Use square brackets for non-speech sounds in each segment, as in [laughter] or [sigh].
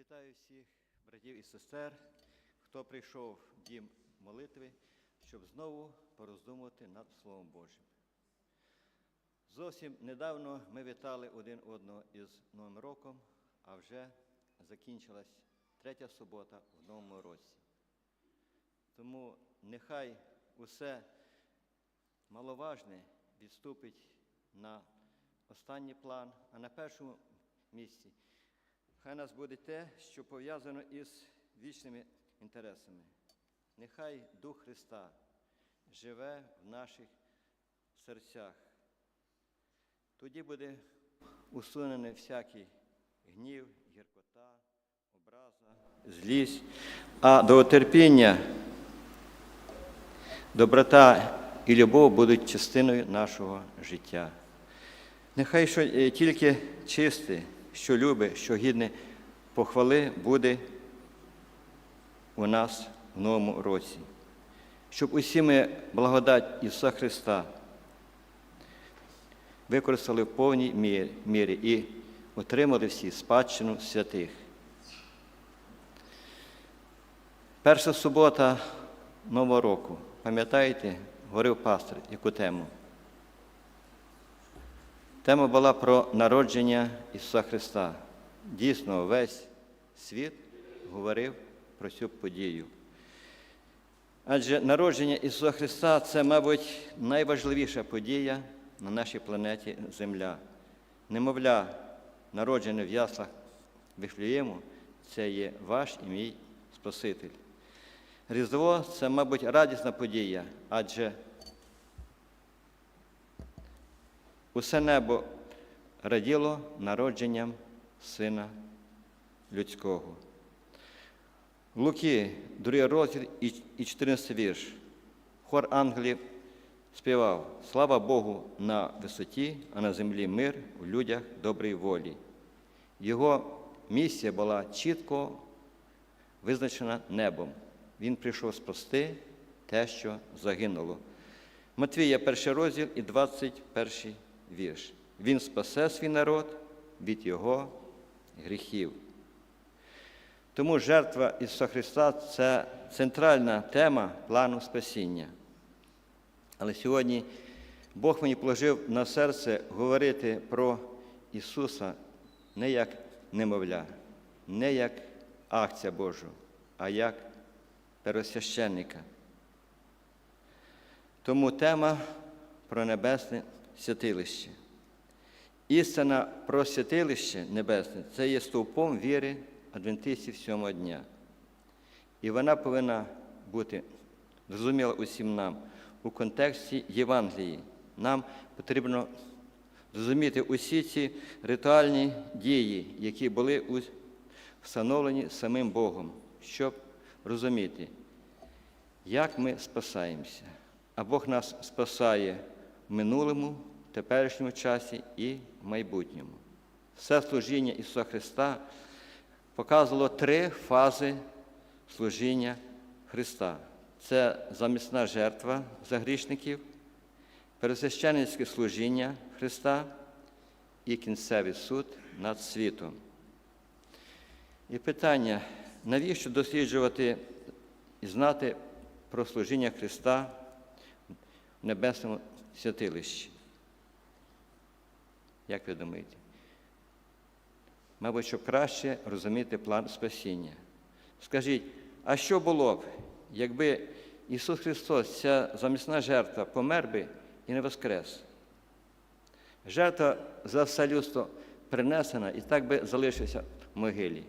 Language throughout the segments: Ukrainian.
Вітаю всіх братів і сестер, хто прийшов в дім молитви, щоб знову пороздумувати над Словом Божим. Зовсім недавно ми вітали один одного із Новим роком, а вже закінчилась третя субота в новому році. Тому нехай усе маловажне відступить на останній план, а на першому місці Хай нас буде те, що пов'язано із вічними інтересами. Нехай Дух Христа живе в наших серцях. Тоді буде усунений всякий гнів, гіркота, образа, злість, а довготерпіння, доброта і любов будуть частиною нашого життя. Нехай що е, тільки чисте, що любить, що гідне похвали буде у нас в новому році, щоб усі ми благодать Ісуса Христа використали в повній мірі і отримали всі спадщину святих. Перша субота Нового року, пам'ятаєте, говорив пастор, яку тему? Тема була про народження Ісуса Христа. Дійсно, весь світ говорив про цю подію. Адже народження Ісуса Христа це, мабуть, найважливіша подія на нашій планеті Земля. Немовля, народжене в яслах Вифлеєму, це є ваш і мій Спаситель. Різдво це, мабуть, радісна подія, адже Усе небо раділо народженням Сина Людського. Луки, другий розділ і і 14 вірш. Хор ангелів співав Слава Богу на висоті, а на землі мир у людях доброї волі. Його місія була чітко визначена небом. Він прийшов спасти те, що загинуло. Матвія, перший розділ і 21 вірш. Він спасе свій народ від його гріхів. Тому жертва Ісуса Христа це центральна тема плану спасіння. Але сьогодні Бог мені положив на серце говорити про Ісуса не як немовля, не як акція Божу, а як первосвященника. Тому тема про небесне святилище. Істина про святилище небесне це є стовпом віри адвентистів сьомого дня. І вона повинна бути зрозуміла усім нам у контексті Євангелії. Нам потрібно зрозуміти усі ці ритуальні дії, які були встановлені самим Богом, щоб розуміти, як ми спасаємося. А Бог нас спасає минулому, теперішньому часі і майбутньому. Все служіння Ісуса Христа показувало три фази служіння Христа. Це замісна жертва за грішників, пересвященницьке служіння Христа і кінцевий суд над світом. І питання, навіщо досліджувати і знати про служіння Христа в небесному святилищі? Як ви думаєте? Мабуть, щоб краще розуміти план спасіння. Скажіть, а що було б, якби Ісус Христос, ця замісна жертва, помер би і не воскрес? Жертва за все людство принесена і так би залишився в могилі.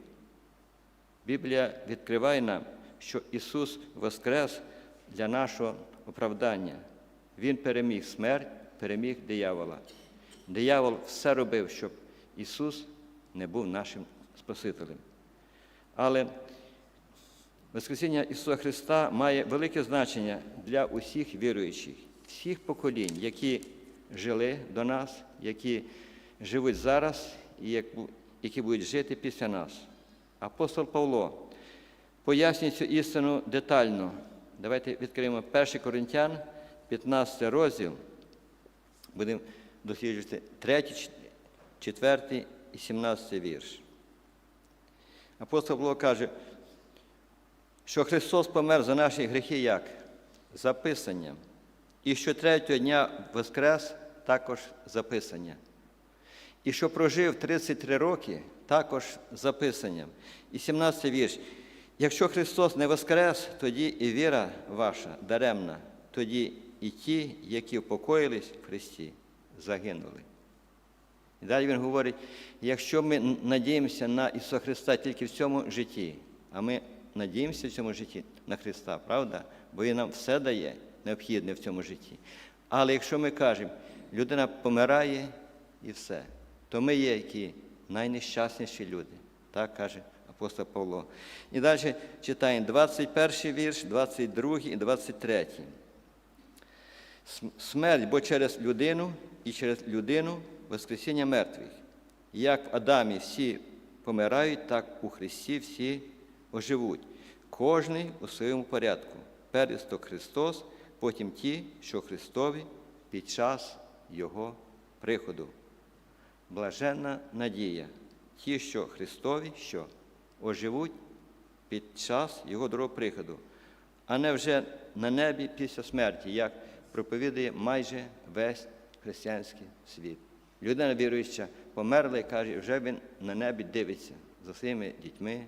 Біблія відкриває нам, що Ісус воскрес для нашого оправдання. Він переміг смерть, переміг диявола. Диявол все робив, щоб Ісус не був нашим Спасителем. Але Воскресіння Ісуса Христа має велике значення для усіх віруючих, всіх поколінь, які жили до нас, які живуть зараз і які будуть жити після нас. Апостол Павло пояснює цю істину детально. Давайте відкриємо 1 Коринтян, 15 розділ. Будемо досліджувати 3, 4 і 17 вірш. Апостол Павло каже, що Христос помер за наші гріхи як? Записанням. І що третього дня воскрес також записання. І що прожив 33 роки, також записанням. І 17 вірш. Якщо Христос не воскрес, тоді і віра ваша даремна, тоді і ті, які впокоїлись в Христі, загинули. І далі він говорить: якщо ми надіємося на Ісуса Христа тільки в цьому житті, а ми надіємося в цьому житті на Христа, правда? Бо Він нам все дає необхідне в цьому житті. Але якщо ми кажемо, людина помирає і все, то ми є які найнещасніші люди, так каже апостол Павло. І далі читаємо 21 вірш, 22 і 23. Смерть, бо через людину і через людину Воскресіння мертвих. Як в Адамі всі помирають, так у Христі всі оживуть. Кожний у своєму порядку. Перець то Христос, потім ті, що Христові під час Його приходу. Блаженна надія, ті, що Христові, що оживуть під час Його другого приходу, а не вже на небі після смерті, як проповідує майже весь християнський світ. Людина віруюча померла і каже, вже він на небі дивиться за своїми дітьми,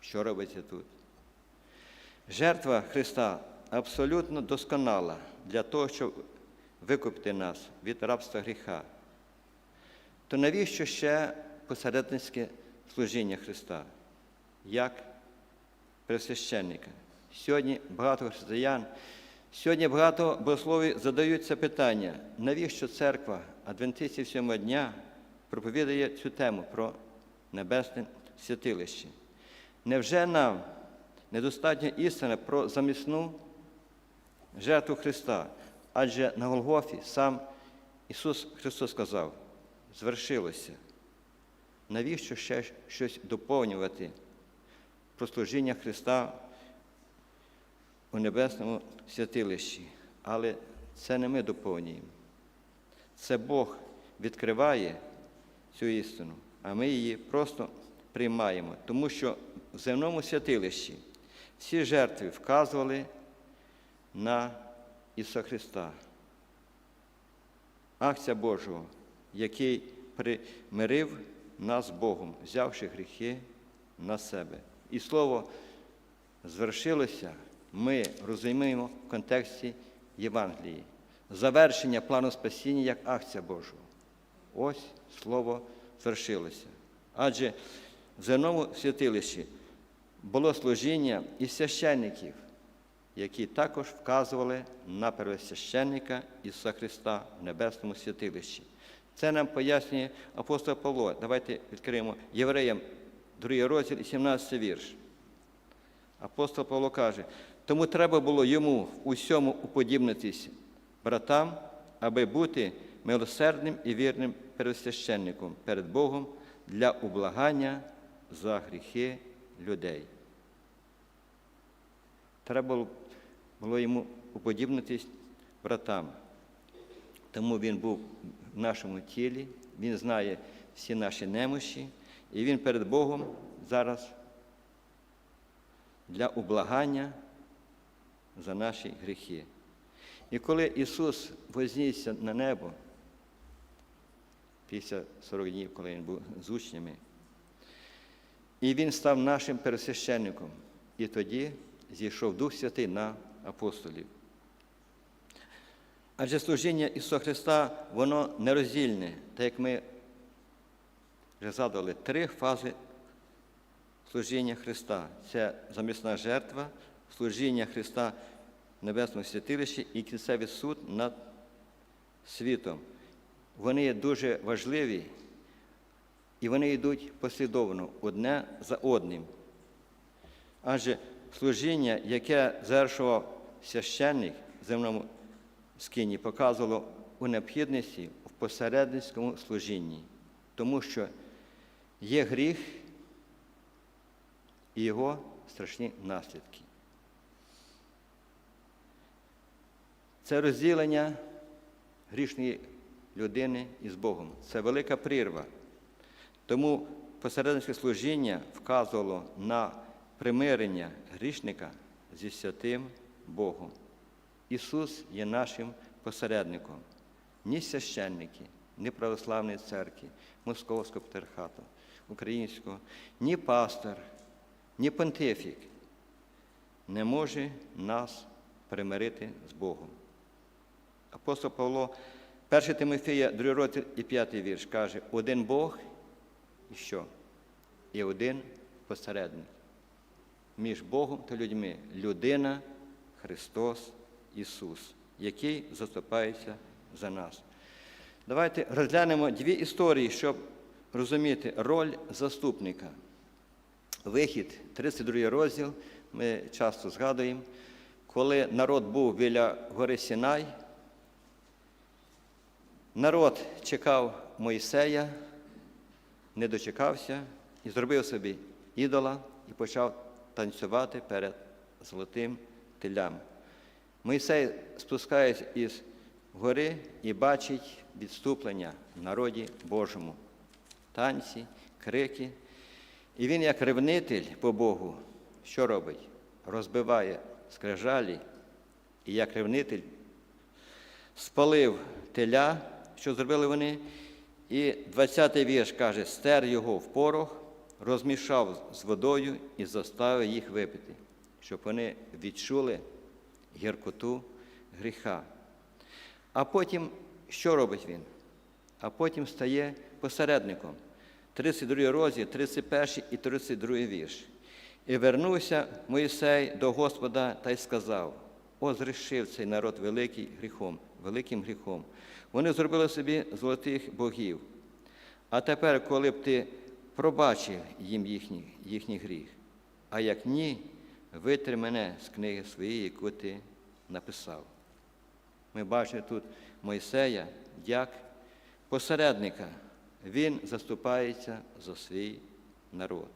що робиться тут. Жертва Христа абсолютно досконала для того, щоб викупити нас від рабства гріха. То навіщо ще посередницьке служіння Христа, як пресвященника? Сьогодні багато християн, сьогодні багато богословів задають це питання, навіщо церква адвентистів сьомого дня проповідає цю тему про небесне святилище? Невже нам недостатньо істина про замісну жертву Христа? Адже на Голгофі сам Ісус Христос сказав, звершилося. Навіщо ще щось доповнювати про служіння Христа у небесному святилищі? Але це не ми доповнюємо. Це Бог відкриває цю істину, а ми її просто приймаємо, тому що в земному святилищі всі жертви вказували на Ісуса Христа, акція Божого, який примирив нас Богом, взявши гріхи на себе. І слово звершилося, ми розуміємо в контексті Євангелії. Завершення плану спасіння як акція Божого. Ось слово звершилося. Адже в земному святилищі було служіння і священників, які також вказували на первосвященника Ісуса Христа в небесному святилищі. Це нам пояснює апостол Павло. Давайте відкриємо Євреям, 2 розділ і 17 вірш. Апостол Павло каже, тому треба було йому в усьому уподібнитись братам, аби бути милосердним і вірним первосвященником перед Богом для ублагання за гріхи людей. Треба було йому уподібнитись братам. Тому він був в нашому тілі, він знає всі наші немощі, і він перед Богом зараз для ублагання за наші гріхи. І коли Ісус вознісся на небо після 40 днів, коли Він був з учнями, і Він став нашим пересвященником, і тоді зійшов Дух Святий на апостолів. Адже служіння Ісуса Христа, воно нероздільне, так як ми вже задали три фази служіння Христа. Це замісна жертва, служіння Христа в Небесному святилищі і кінцевий суд над світом. Вони є дуже важливі і вони йдуть послідовно одне за одним. Адже служіння, яке завершував священник в земному скині, показувало у необхідності в посередницькому служінні, тому що є гріх і його страшні наслідки. Це розділення грішної людини із Богом. Це велика прірва. Тому посередницьке служіння вказувало на примирення грішника зі святим Богом. Ісус є нашим посередником. Ні священники, ні православної церкви, Московського патріархату, українського, ні пастор, ні понтифік не може нас примирити з Богом. Апостол Павло, 1 Тимофія, 2 розділ і 5 вірш, каже, один Бог і що? І один посередник. Між Богом та людьми людина Христос Ісус, який заступається за нас. Давайте розглянемо дві історії, щоб розуміти роль заступника. Вихід, 32 розділ, ми часто згадуємо, коли народ був біля гори Сінай, народ чекав Мойсея, не дочекався і зробив собі ідола і почав танцювати перед золотим телям. Мойсей спускається із гори і бачить відступлення в народі Божому, танці, крики. І він, як ревнитель по Богу, що робить? Розбиває скрижалі, і як ревнитель спалив теля, що зробили вони, і 20-й вірш каже, стер його в порох, розмішав з водою і заставив їх випити, щоб вони відчули гіркоту гріха. А потім що робить він? А потім стає посередником. 32 розділ, 31 і 32 вірш. І вернувся Моїсей до Господа та й сказав: О, зрішив цей народ великий гріхом, великим гріхом. Вони зробили собі золотих богів. А тепер, коли б ти пробачив їм їхній, їхній гріх, а як ні, витри мене з книги своєї, яку ти написав. Ми бачимо тут Мойсея як посередника. Він заступається за свій народ.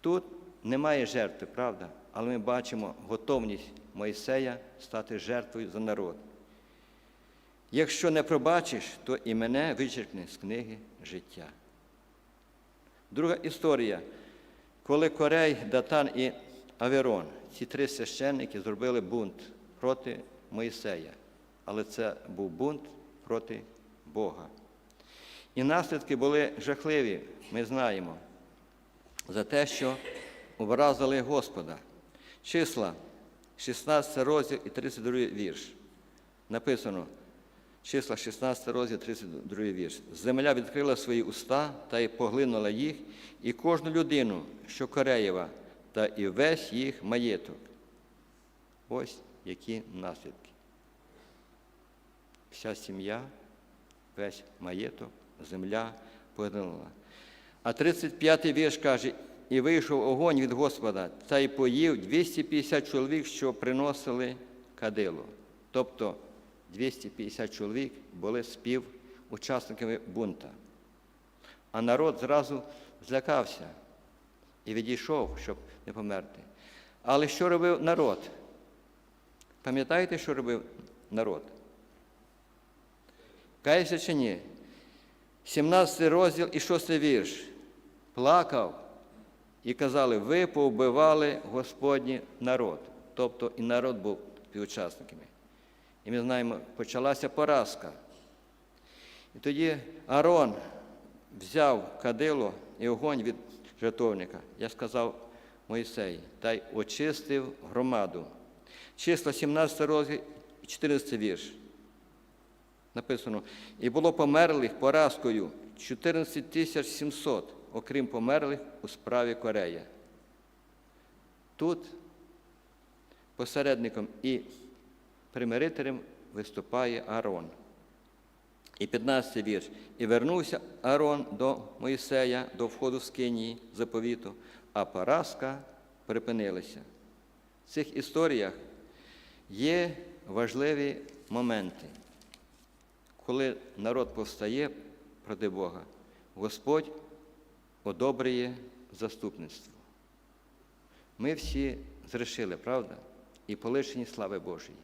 Тут немає жертви, правда, але ми бачимо готовність Мойсея стати жертвою за народ. Якщо не пробачиш, то і мене вичеркне з книги життя. Друга історія, коли Корей, Датан і Аверон, ці три священники зробили бунт проти Моїсея, але це був бунт проти Бога. І наслідки були жахливі, ми знаємо, за те, що образили Господа. Числа, 16 розділ і 32 вірш. Написано, числа 16 розділ, 32 вірш. Земля відкрила свої уста та й поглинула їх, і кожну людину, що Кореєва, та і весь їх маєток. Ось які наслідки. Вся сім'я, весь маєток, земля поглинула. А 35-й вірш каже, і вийшов огонь від Господа, та й поїв 250 чоловік, що приносили кадило. Тобто 250 чоловік були співучасниками бунта. А народ зразу злякався і відійшов, щоб не померти. Але що робив народ? Пам'ятаєте, що робив народ? Кається чи ні? 17 розділ і 6 вірш. Плакав і казали, ви повбивали Господній народ. Тобто і народ був співучасниками. І ми знаємо, почалася поразка. І тоді Арон взяв кадило і огонь від жертовника, я сказав Моїсей, та й очистив громаду. Числа 17 розділ, 14 вірш. Написано, і було померлих поразкою 14 тисяч 700, окрім померлих у справі Корея. Тут посередником і примирителем виступає Аарон. І 15 вірш. І вернувся Аарон до Моїсея, до входу в скинії заповіту, а поразка припинилася. В цих історіях є важливі моменти. Коли народ повстає проти Бога, Господь одобрює заступництво. Ми всі зрешили, правда? І полишені слави Божої.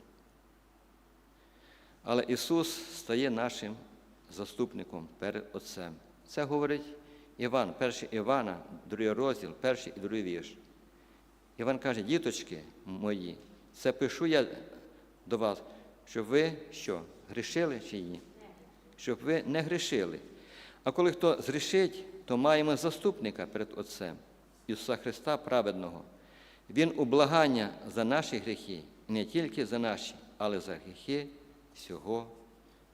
Але Ісус стає нашим заступником перед Отцем. Це говорить Іван, перший Івана, другий розділ, перший і другий вірш. Іван каже, діточки мої, це пишу я до вас, щоб ви що, грішили чи ні? Щоб ви не грішили. А коли хто згрішить, то маємо заступника перед Отцем Ісуса Христа праведного. Він ублагання за наші гріхи, не тільки за наші, але за гріхи всього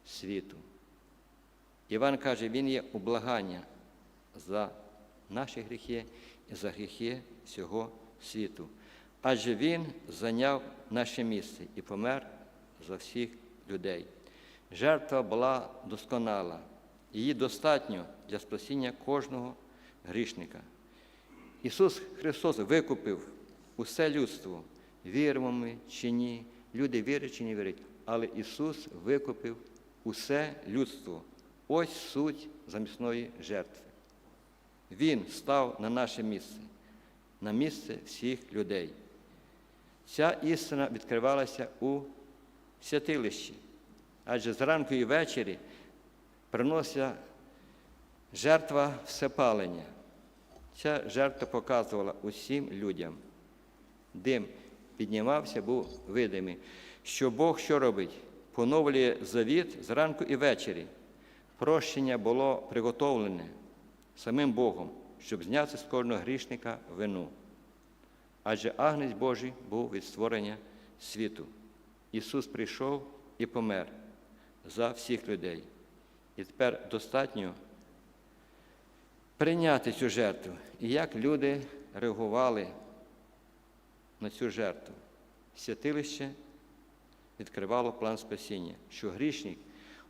світу. Іван каже, Він є ублагання за наші гріхи і за гріхи всього світу. Адже Він зайняв наше місце і помер за всіх людей. Жертва була досконала, її достатньо для спасіння кожного грішника. Ісус Христос викупив усе людство, віримо ми чи ні, люди вірять чи не вірять, але Ісус викупив усе людство. Ось суть замісної жертви. Він став на наше місце, на місце всіх людей. Ця істина відкривалася у святилищі, адже зранку і ввечері приносила жертва всепалення. Ця жертва показувала усім людям. Дим піднімався, був видимий, що Бог що робить? Поновлює завіт зранку і ввечері. Прощення було приготовлене самим Богом, щоб зняти з кожного грішника вину. Адже агнець Божий був від створення світу. Ісус прийшов і помер за всіх людей. І тепер достатньо прийняти цю жертву. І як люди реагували на цю жертву. Святилище відкривало план спасіння, що грішник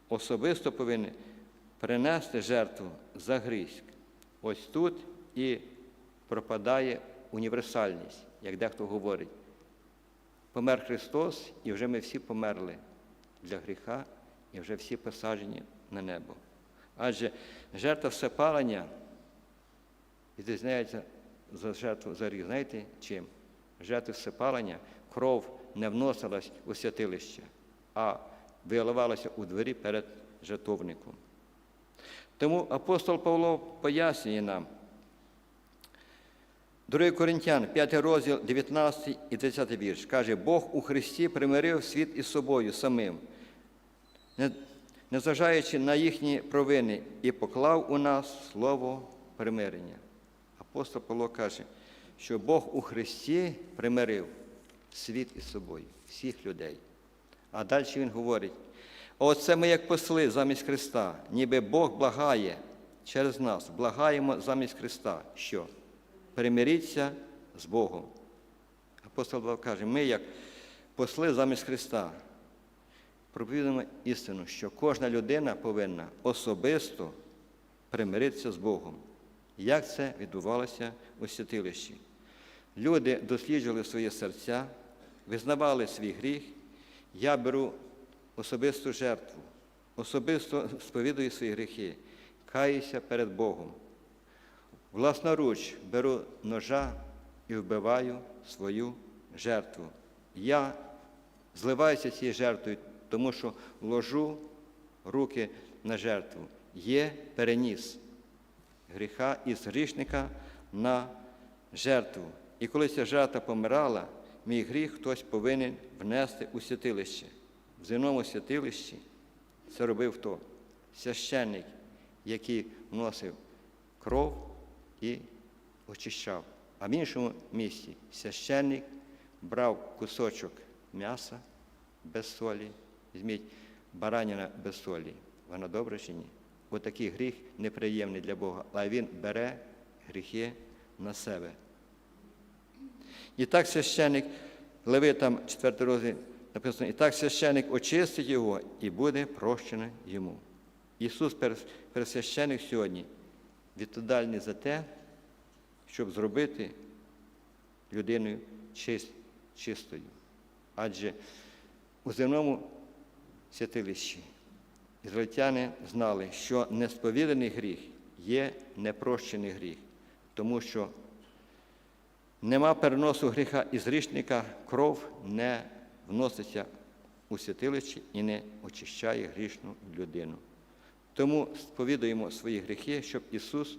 особисто повинен принести жертву за гріх. Ось тут і пропадає універсальність, як дехто говорить. Помер Христос, і вже ми всі померли для гріха, і вже всі посаджені на небо. Адже жертва всепалення відрізняється за жертву за гріх. Знаєте чим? Жертви всепалення кров не вносилась у святилище, а виливалася у двері перед жертовником. Тому апостол Павло пояснює нам, 2 Коринтян, 5 розділ, 19 і 30 вірш, каже, Бог у Христі примирив світ із собою самим, не- незважаючи на їхні провини, і поклав у нас слово примирення. Апостол Павло каже, що Бог у Христі примирив світ із собою, всіх людей. А далі він говорить: оце ми, як посли замість Христа, ніби Бог благає через нас, благаємо замість Христа. Що? Примиріться з Богом. Апостол Павло каже, ми, як посли замість Христа, проповідуємо істину, що кожна людина повинна особисто примиритися з Богом. Як це відбувалося у святилищі? Люди досліджували свої серця, визнавали свій гріх. Я беру особисту жертву, особисто сповідую свої гріхи, каюся перед Богом. Власноруч беру ножа і вбиваю свою жертву. Я зливаюся цією жертвою, тому що ложу руки на жертву. Є переніс гріха із грішника на жертву. І коли ця жертва помирала, мій гріх хтось повинен внести у святилище. В земному святилищі це робив хто? Священник, який вносив кров і очищав. А в іншому місці священник брав кусочок м'яса без солі, візьміть бараніна без солі. Вона добра чи ні? Отакий гріх неприємний для Бога, але він бере гріхи на себе. І так священик, Левитам 4 розділ написано, і так священик очистить його і буде прощено йому. Ісус пересвященик сьогодні відповідальний за те, щоб зробити чист, чистою. Адже у земному святилищі ізраїльтяни знали, що несповіданий гріх є непрощений гріх, тому що нема переносу гріха із грішника, кров не вноситься у святилище і не очищає грішну людину. Тому сповідуємо свої гріхи, щоб Ісус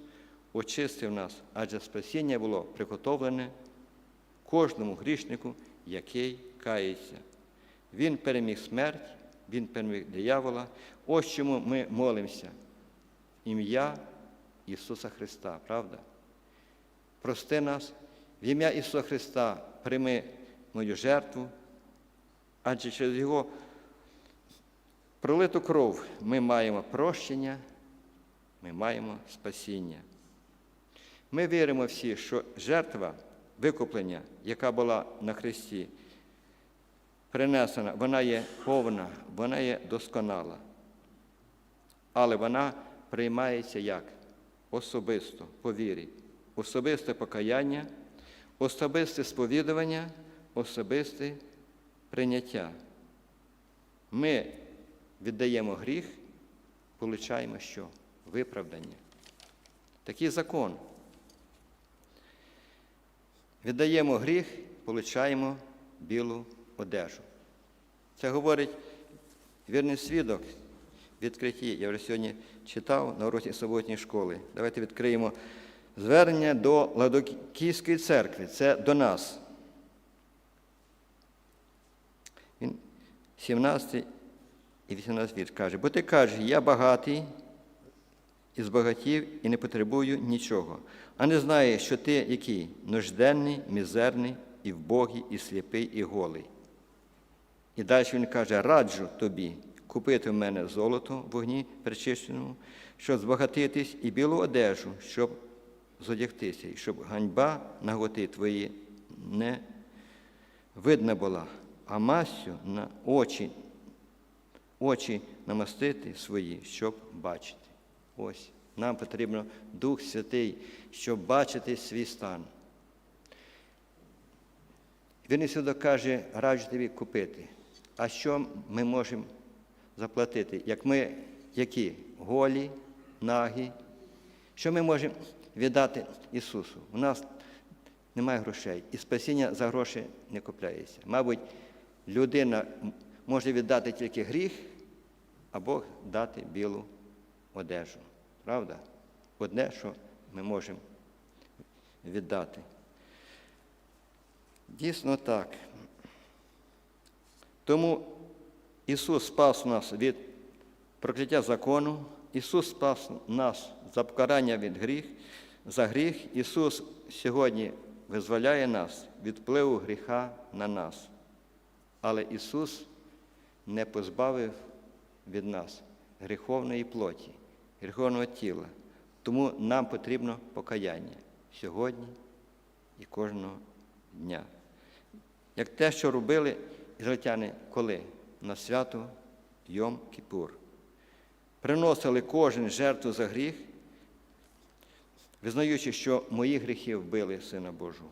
очистив нас, адже спасіння було приготовлене кожному грішнику, який кається. Він переміг смерть, Він переміг диявола. Ось чому ми молимося. Ім'я Ісуса Христа, правда? Прости нас, в ім'я Ісуса Христа прийми мою жертву, адже через Його пролиту кров ми маємо прощення, ми маємо спасіння. Ми віримо всі, що жертва викуплення, яка була на Христі, принесена, вона є повна, вона є досконала. Але вона приймається як? Особисто, по вірі, особисте покаяння, особисте сповідування, особисте прийняття. Ми віддаємо гріх, получаємо що? Виправдання. Такий закон. Віддаємо гріх, получаємо білу одежу. Це говорить вірний свідок відкритті. Я вже сьогодні читав на уроці суботньої школи. Давайте відкриємо звернення до Ладокійської церкви. Це до нас. Він 17 і 18 вірш каже, бо ти кажеш, я багатий і збагатів і не потребую нічого, а не знаєш, що ти який нужденний, мізерний, і вбогий, і сліпий, і голий. І далі він каже: раджу тобі купити в мене золото в вогні перечищеному, щоб збагатитись, і білу одежу, щоб зодягтися, і щоб ганьба наготи твої не видна була, а мастю на очі, очі намастити свої, щоб бачити. Ось нам потрібно Дух Святий, щоб бачити свій стан. Він сюди каже, раджу тобі купити. А що ми можемо заплатити? Як ми які? Голі, нагі? Що ми можемо віддати Ісусу? У нас немає грошей, і спасіння за гроші не купляється. Мабуть, людина може віддати тільки гріх, а Бог дати білу одежу. Правда? Одне, що ми можемо віддати. Дійсно так. Тому Ісус спас нас від прокляття закону, Ісус спас нас за покарання від гріх, за гріх. Ісус сьогодні визволяє нас від впливу гріха на нас. Але Ісус не позбавив від нас гріховної плоті, гріховного тіла. Тому нам потрібно покаяння сьогодні і кожного дня. Як те, що робили ізраїльтяни коли? На свято Йом Кіпур. Приносили кожен жертву за гріх, визнаючи, що мої гріхи вбили Сина Божого.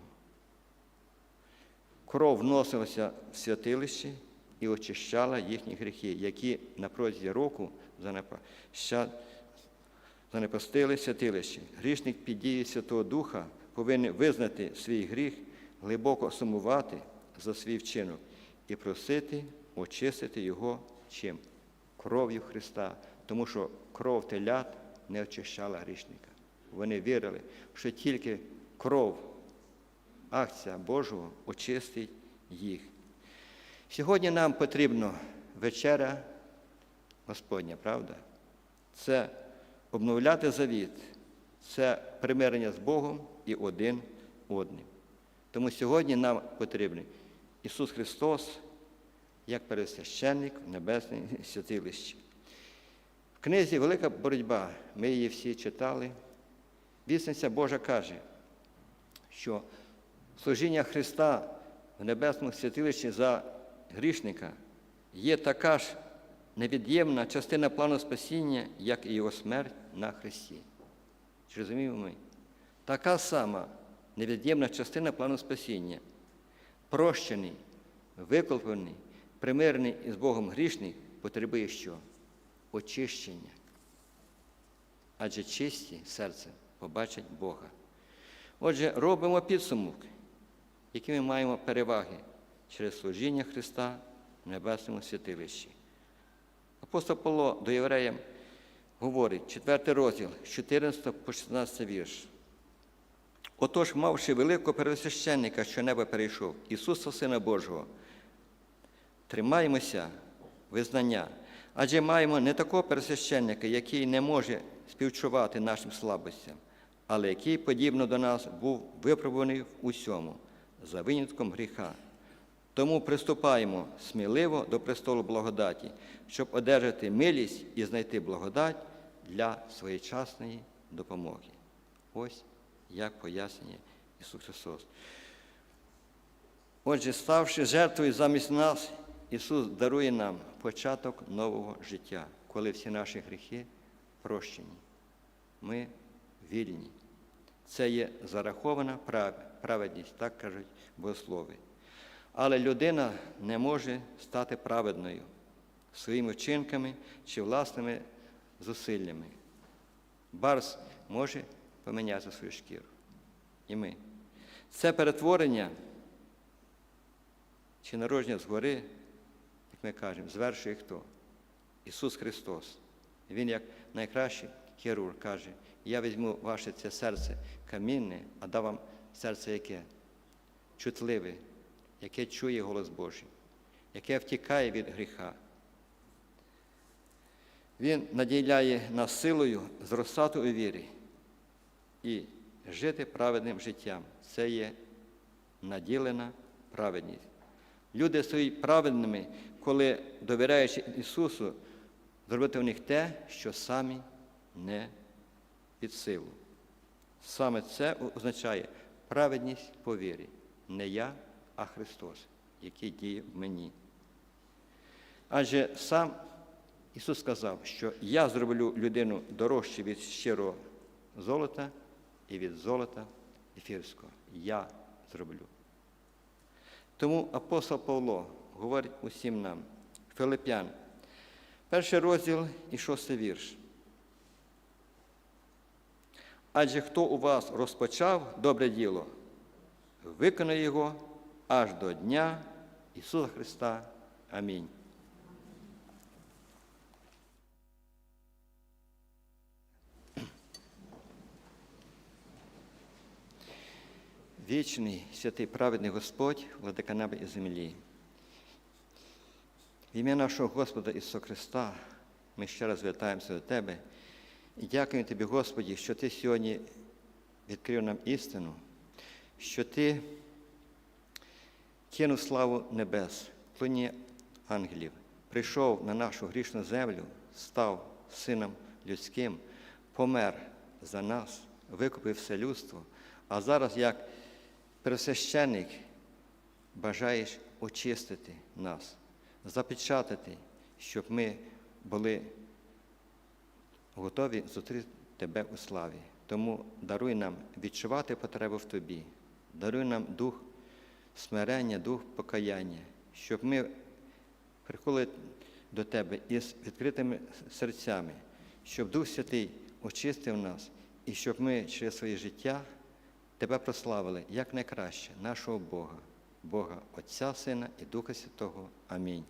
Кров вносилася в святилище і очищала їхні гріхи, які на протязі року занепастили святилище. Грішник під дією Святого Духа повинен визнати свій гріх, глибоко сумувати за свій вчинок і просити очистити його чим? Кров'ю Христа, тому що кров телят не очищала грішника. Вони вірили, що тільки кров, акція Божого очистить їх. Сьогодні нам потрібно вечеря Господня, правда? Це обновляти завіт, це примирення з Богом і один одним. Тому сьогодні нам потрібен Ісус Христос як пересвященник в небесній [laughs] святилищі. В книзі Велика боротьба, ми її всі читали. Вісниця Божа каже, що служіння Христа в небесному святилищі за грішника є така ж невід'ємна частина плану спасіння, як і його смерть на Христі. Чи розуміємо ми? Така сама невід'ємна частина плану спасіння. Прощений, виколпаний, примирений із Богом грішний потребує що? Очищення. Адже чисті серце побачать Бога. Отже, робимо підсумок, які ми маємо переваги через служіння Христа в Небесному святилищі. Апостол Павло до євреям говорить, 4 розділ, з 14 по 16 вірш. Отож, мавши великого первосвященника, що небо перейшов, Ісуса Сина Божого, тримаємося визнання, адже маємо не такого первосвященника, який не може співчувати нашим слабостям, але який, подібно до нас, був випробуваний в усьому, за винятком гріха. Тому приступаємо сміливо до престолу благодаті, щоб одержати милість і знайти благодать для своєчасної допомоги. Ось як пояснює Ісус Христос. Отже, ставши жертвою замість нас, Ісус дарує нам початок нового життя, коли всі наші гріхи прощені. Ми вільні. Це є зарахована праведність, так кажуть богослови. Але людина не може стати праведною своїми вчинками чи власними зусиллями. Барс може поміняти свою шкіру. І ми. Це перетворення чи народження згори, як ми кажемо, звершує хто? Ісус Христос. Він, як найкращий хірург, каже, я візьму ваше це серце камінне, а дам вам серце яке? Чутливе, яке чує голос Божий, яке втікає від гріха. Він наділяє нас силою зростати у вірі і жити праведним життям. Це є наділена праведність. Люди стають праведними, коли, довіряючи Ісусу, зробити в них те, що самі не під силу. Саме це означає праведність по вірі. Не я, а Христос, який діє в мені. Адже сам Ісус сказав, що я зроблю людину дорожче від щирого золота і від золота ефірського. Я зроблю. Тому апостол Павло говорить усім нам, Филип'ян, перший розділ і шостий вірш. Адже хто у вас розпочав добре діло, виконає його аж до Дня Ісуса Христа. Амінь. Вічний святий праведний Господь, владика неба і землі. В ім'я нашого Господа Ісуса Христа ми ще раз звертаємося до Тебе і дякуємо Тобі, Господі, що Ти сьогодні відкрив нам істину, що Ти кинув славу небес, клоні ангелів, прийшов на нашу грішну землю, став сином людським, помер за нас, викупив все людство, а зараз як Первосвященник бажаєш очистити нас, запечатати, щоб ми були готові зустріти Тебе у славі. Тому даруй нам відчувати потребу в Тобі, даруй нам дух смирення, дух покаяння, щоб ми приходили до Тебе із відкритими серцями, щоб Дух Святий очистив нас і щоб ми через своє життя Тебе прославили як найкраще нашого Бога, Бога Отця, Сина і Духа Святого. Амінь.